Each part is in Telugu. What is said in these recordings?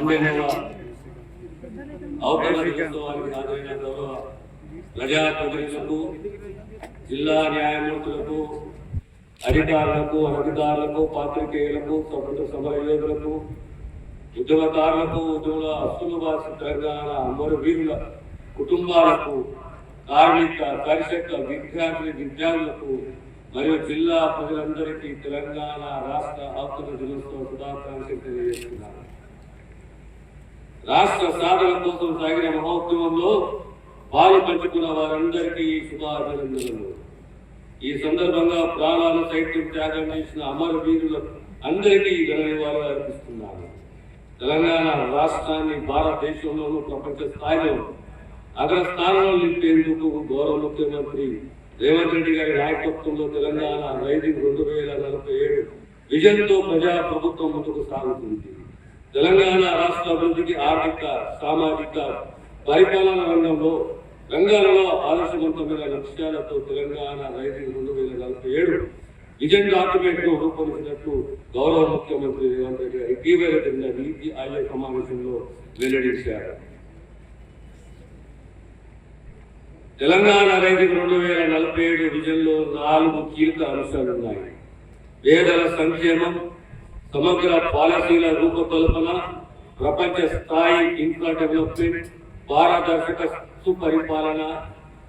మండే నెల అవతరణ దినోత్సవానికి హాజరైన గౌరవ ప్రజా ప్రతినిధులకు జిల్లా న్యాయమూర్తులకు అధికారులకు అనధికారులకు పాత్రికేయులకు స్వతంత్ర సమర యోధులకు ఉద్యమకారులకు ఉద్యమ అస్తులు వాసి తెలంగాణ అమరు వీరుల కుటుంబాలకు కార్మిక కర్షక విద్యార్థి విద్యార్థులకు మరియు జిల్లా ప్రజలందరికీ తెలంగాణ రాష్ట్ర అవతరణ దినోత్సవ శుభాకాంక్షలు తెలియజేస్తున్నాను. రాష్ట్ర సాధన కోసం సాగిన మహోద్యమంలో పాలు పంచుకున్న వారందరికీ శుభాభినందనలు. ఈ సందర్భంగా ప్రాణాలు సైతం త్యాగం చేసిన అమర వీరులకు అందరికీ ధన్యవాదాలు నివాళులు అర్పిస్తున్నాను. తెలంగాణ రాష్ట్రాన్ని భారతదేశంలోనూ ప్రపంచ స్థాయిలో అగ్రస్థానంలో నింపేందుకు గౌరవ ముఖ్యమంత్రి రేవంత్ రెడ్డి గారి నాయకత్వంలో తెలంగాణ రైజింగ్ రెండు వేల నలభై ఏడు విజన్తో ప్రజా ప్రభుత్వం ముందుకు సాగుతుంది. తెలంగాణ రాష్ట్ర అభివృద్ధికి ఆర్థిక సామాజిక పరిపాలన రంగంలో రంగాలలో ఆదర్శవంతమైన లక్ష్యాలతో తెలంగాణ రైజింగ్ రెండు వేల నలభై ఏడు విజన్ డాక్యుమెంట్ను రూపొందించినట్లు గౌరవ ముఖ్యమంత్రి రేవంత్ రెడ్డి గారు ఇటీవల జరిగిన నీతి ఆయోగ సమావేశంలో వెల్లడించారు. తెలంగాణ రైతుకు రెండు వేల నలభై ఏడు విజన్లో నాలుగు కీలక అంశాలు ఉన్నాయి పేదల సంక్షేమం సమగ్ర పాలసీల రూపకల్పన ప్రపంచ స్థాయి ఇన్ఫ్రా డెవలప్మెంట్ పారదర్శక సుపరిపాలన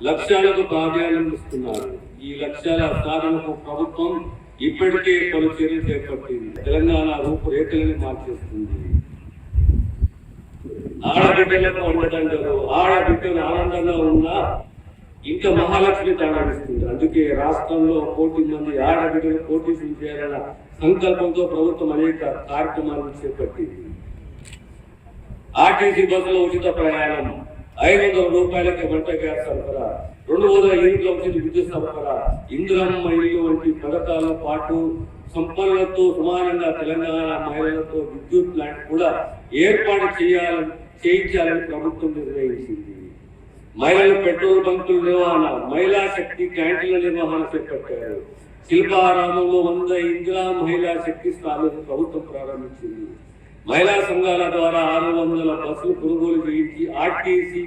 లక్ష్యాలకు ప్రాధాన్యం ఇస్తున్నారు. ఈ లక్ష్యాల సాధనకు ప్రభుత్వం ఇప్పటికే పలు చర్యలు చేపట్టింది. తెలంగాణ రూపురేఖలను మార్చేస్తుంది. ఆడబిడ్డలకు ఉండటం ఆడబిడ్డలు ఆనందంగా ఉన్నా ఇంకా మహాలక్ష్మి తాండవిస్తుంది అందుకే రాష్ట్రంలో కోటి మంది ఆడబిడ్డలు పోటీ చేయాలన్న సంకల్పంతో ప్రభుత్వం అనేక కార్యక్రమాలను చేపట్టింది. ఆర్టీసీ బస్సులో ఉచిత ప్రయాణం ఐదు వందల రూపాయలకి వంట గ్యాస్ సరఫరా రెండు వందల యూనిట్ల ఉచిత విద్యుత్ సరఫరా ఇంద్రమ్మ ఇల్లు వంటి పథకాల పాటు సంపన్నులతో సమానంగా తెలంగాణ మహిళలతో విద్యుత్ ప్లాంట్ కూడా ఏర్పాటు చేయాలని చేయించాలని ప్రభుత్వం నిర్ణయించింది. మహిళలు పెట్రోల్ బంకుల నిర్వహణ మహిళా శక్తి క్యాంటీన్ల నిర్వహణ చేపట్టారు. శిల్పారామంలో వంద ఇందిరా మహిళా శక్తి స్థానం ప్రభుత్వం ప్రారంభించింది. మహిళా సంఘాల ద్వారా ఆరు వందల బస్సులు కొనుగోలు చేయించి ఆర్టీసీ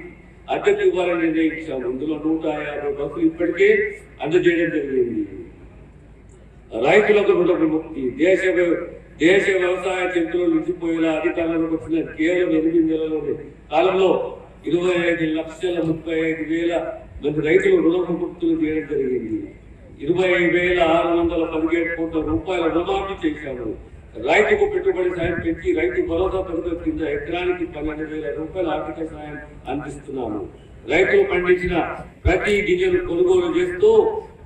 అద్దెకు ఇవ్వాలని నిర్ణయించాము ఇందులో నూట యాభై బస్సులు ఇప్పటికే అందజేయడం జరిగింది. రైతులకు రుణ విముక్తి దేశ దేశ వ్యవసాయ చెంతులు నిలిచిపోయేలా అధికారంలోకి వచ్చిన కేవలం ఎనిమిది నెలలోనే కాలంలో ఇరవై ఐదు లక్షల ముప్పై ఐదు వేల మంది రైతులు రుణ విముక్తులు చేయడం జరిగింది. ఇరవై వేల ఆరు వందల పదిహేడు కోట్ల రూపాయల రుణమాఫీ చేశాము రైతుకు పెట్టుబడి సాయం పెంచి రైతు భరోసా పథకం కింద ఎకరానికి పన్నెండు వేల రూపాయల ఆర్థిక సాయం అందిస్తున్నాము. రైతులు పండించిన ప్రతి గింజను కొనుగోలు చేస్తూ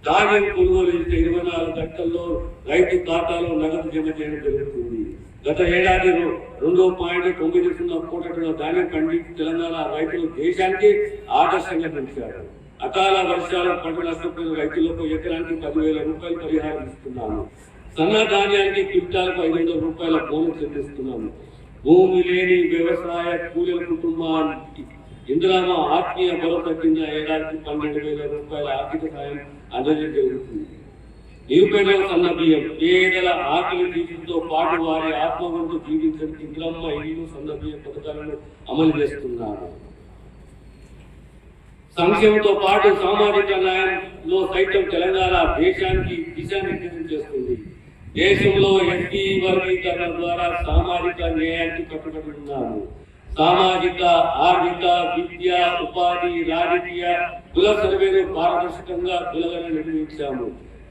ధాన్యం కొనుగోలు చేసిన ఇరవై నాలుగు గంటల్లో రైతు ఖాతాలో నగదు జమ చేయడం జరుగుతుంది. గత ఏడాది రెండు పాయింట్ తొమ్మిది సున్నా కోట్ల టన్నుల ధాన్యం పండించి తెలంగాణ రైతులు దేశానికి ఆదర్శంగా నిలిచారు. అకాల వర్షాల పంట నష్టపోయిన రైతులకు ఎకరానికి పదివేల రూపాయలు పరిహారం ఇస్తున్నాను సన్న ధాన్యానికి క్వింటాలకు ఐదు వందల రూపాయల బోనస్ చెల్లిస్తున్నాము భూమి లేని వ్యవసాయ కూలీల కుటుంబానికి ఇందిరామ ఆత్మీయ భరోసా కింద ఏడాదికి పన్నెండు వేల రూపాయల ఆర్థిక సాయం అందజేయగలుగుతుంది నిరుపేదల సన్న పేదల ఆకలి తీర్చుతో పాటు వారి ఆత్మవంతు జీవించడానికి ఇంద్రమ్మ ఇల్లు సన్న పథకాలను అమలు చేస్తున్నారు. సంక్షేమంతో పాటు సామాజిక న్యాయంలో సైతం తెలంగాణ దేశానికి దిశానిర్దేశం చేస్తుంది. దేశంలో ఎస్టీ వర్గీకరణ ద్వారా సామాజిక న్యాయానికి కట్టుబడి సామాజిక ఆర్థిక విద్య ఉపాధి రాజకీయ కుల సర్వేను పారదర్శకంగా కులగన నిర్వహించాము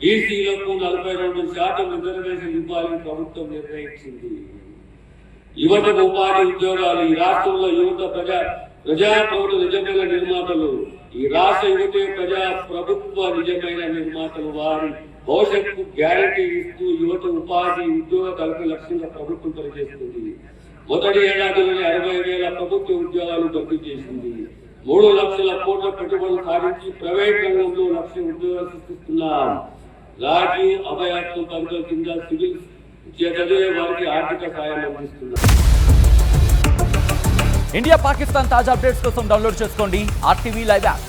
ఈసీలకు నలభై రెండు శాతం రిజర్వేషన్ ఇవ్వాలని ప్రభుత్వం నిర్ణయించింది. యువతకు ఉపాధి ఉద్యోగాలు ఈ రాష్ట్రంలో యువత ప్రజా ప్రజా నిజమైన నిర్మాతలు ఈ రాష్ట్ర యువతే ప్రజా ప్రభుత్వ నిజమైన నిర్మాతలు వారి భవిష్యత్తు గ్యారంటీ ఇస్తూ యువత ఉపాధి ఉద్యోగ కల్పన లక్ష్యంగా ప్రభుత్వం పనిచేస్తుంది. మొదటి ఏడాదిలోనే అరవై వేల ప్రభుత్వ ఉద్యోగాలు భర్తీ చేసింది. మూడు లక్షల కోట్ల పెట్టుబడులు సాధించి ప్రైవేట్ రంగంలో లక్ష ఉద్యోగాలు సృష్టిస్తున్నాం. రాజీవ్ అభయాత్మ పథకం కింద సివిల్ చదివే వారికి ఆర్థిక సాయం అందిస్తున్నారు. ఇండియా పాకిస్తాన్ తాజా అప్డేట్స్ కోసం డౌన్లోడ్ చేసుకోండి ఆర్టీవీ లైవ్ యాప్.